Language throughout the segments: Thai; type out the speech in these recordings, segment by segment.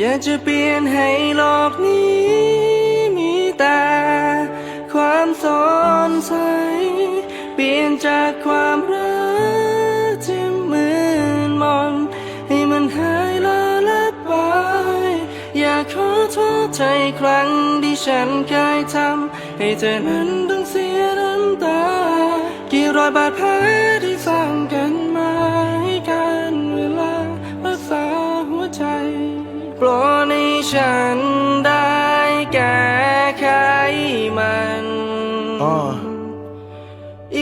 อยากจะเปลี่ยนให้โลกนี้ มีแต่ความสดใส เปลี่ยนจากความรักที่มืดมนให้มันหายละละไป อยากขอโทษใจครั้งที่ฉันเคยทำให้เธอนั้นต้องเสียน้ำตา กี่รอยบาดแผลที่สร้าง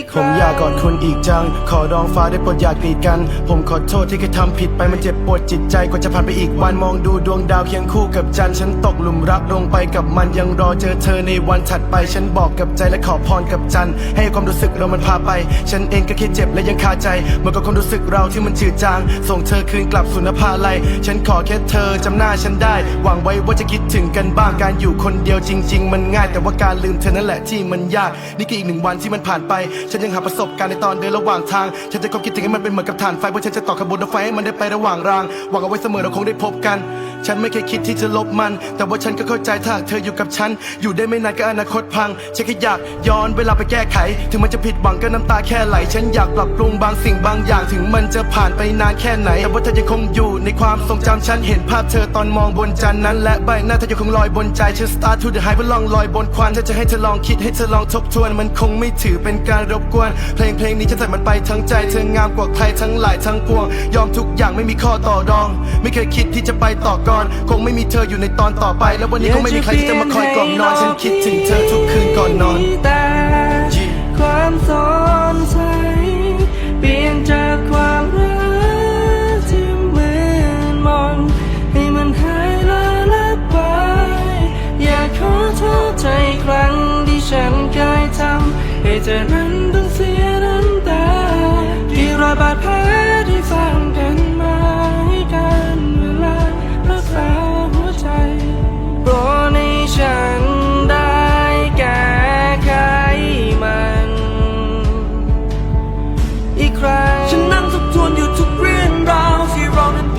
อีกคผมอยากกอดคุณอีกจัง ขอร้องฟ้าได้โปรดอยากีดกัน ผมขอโทษที่เคยทำผิดไปมันเจ็บปวดจิตใจกว่าจะผ่านไปอีกวันมองดูดวงดาวเคียงคู่กับจันทร์ฉันตกหลุมรักลงไปกับมันยังรอเจอเธอในวันถัดไป ฉันบอกกับใจและขอพรกับจันทร์ให้ความรู้สึกเรามันพาไป ฉันเองก็แค่เจ็บและยังคาใจเหมื่อนกับความรู้สึกเราที่มันจืดจาง ส่งเธอคืนกลับสุนภาลัยฉันขอแค่เธอจำหน้าฉันได้ หวังไว้ว่าจะคิดถึงกันบ้างการอยู่คนเดียวจริง ๆ มันง่าย แต่ว่าการลืมเธอนั่นแหละที่มันยากนี่คืออีกหนึ่งวันที่มันผ่านไปฉันยังหาประสบการณ์ในตอนเดินระหว่างทาง ฉันจะคบคิดถึงให้มันเป็นเหมือนกับฐานไฟเพราะฉันจะต่อขบวนรถไฟให้มันได้ไประหว่างรางหวังเอาไว้เสมอเราคงได้พบกัน ฉันไม่เคยคิดที่จะลบมัน แต่ว่าฉันก็เข้าใจถ้าเธออยู่กับฉัน อยู่ได้ไม่นานก็อนาคตพัง ฉันแค่อยากย้อนเวลาไปแก้ไข ถึงมันจะผิดหวังก็น้ำตาแค่ไหล ฉันอยากปรับปรุงบางสิ่งบางอย่าง ถึงมันจะผ่านไปนานแค่ไหน แต่ว่าเธอยังคงอยู่ในความทรงจำฉันเห็นภาพเธอตอนมองบนจันทร์นั้น และใบหน้าเธอยังคงลอยบนใจฉัน start to the high เพื่อลองลอยบนควันฉันจะให้เธอลองคิดให้เธอลองทบทวน มันคงไม่ถือเป็นการรบกวน เพลงเพลงนี้ฉันใส่มันไปทั้งใจเธองามกว่าใครทั้งหลายทั้งปวง ยอมทุกอย่างไม่มีข้อต่อรอง ไม่เคยคิดที่จะไปต่อกอน คงไม่มีเธออยู่ในตอนต่อไป แล้ววันนี้คงไม่มีใครที่จะมาคอยกล่อมนอน ฉันคิดถึงเธอทุกคืนก่อนนอนมีแต่ความสดใสเปลี่ยนจากความรักที่มืดมนให้มันหายละละไป อยากขอโทษใจครั้งที่ฉันเคยทำให้เธอนั้นต้องเสียน้ำตาที่รอยบาดแผล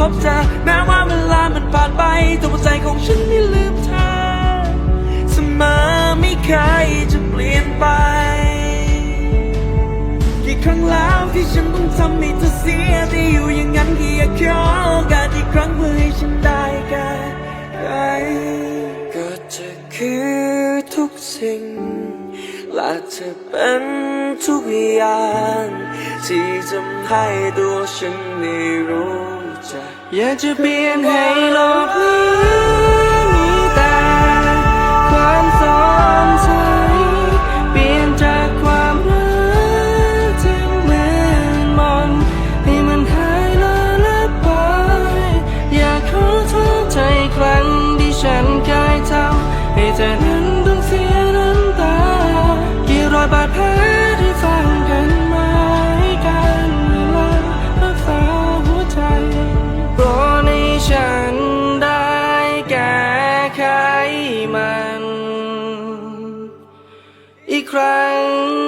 บเจอแม้ว่าเวลามันผ่านไปแต่หัวใจของฉันไม่ลืมเธอเสมอไม่เคยจะเปลี่ยนไปกี่ครั้งแล้วที่ฉันต้องทำให้เธอเสียแต่อยู่อย่างนั้นที่อยากขอโอกาสอีกครั้งเพื่อให้ฉันได้แก้ไขก็จะคือทุกสิ่งและจะเป็นทุกอย่างที่ทำให้ตัวฉันได้รู้ อยากจะเปลี่ยนให้โลกนี้มีแต่ความสอนใจเปลี่ยนจากความรักที่เหมือนมอนให้มันหายละละไปอยากขอโทุใจครั้งที่ฉันเายเทาให้เธอนั้นต้องเสียน้ำตากี่รอยบาดแผล Cry.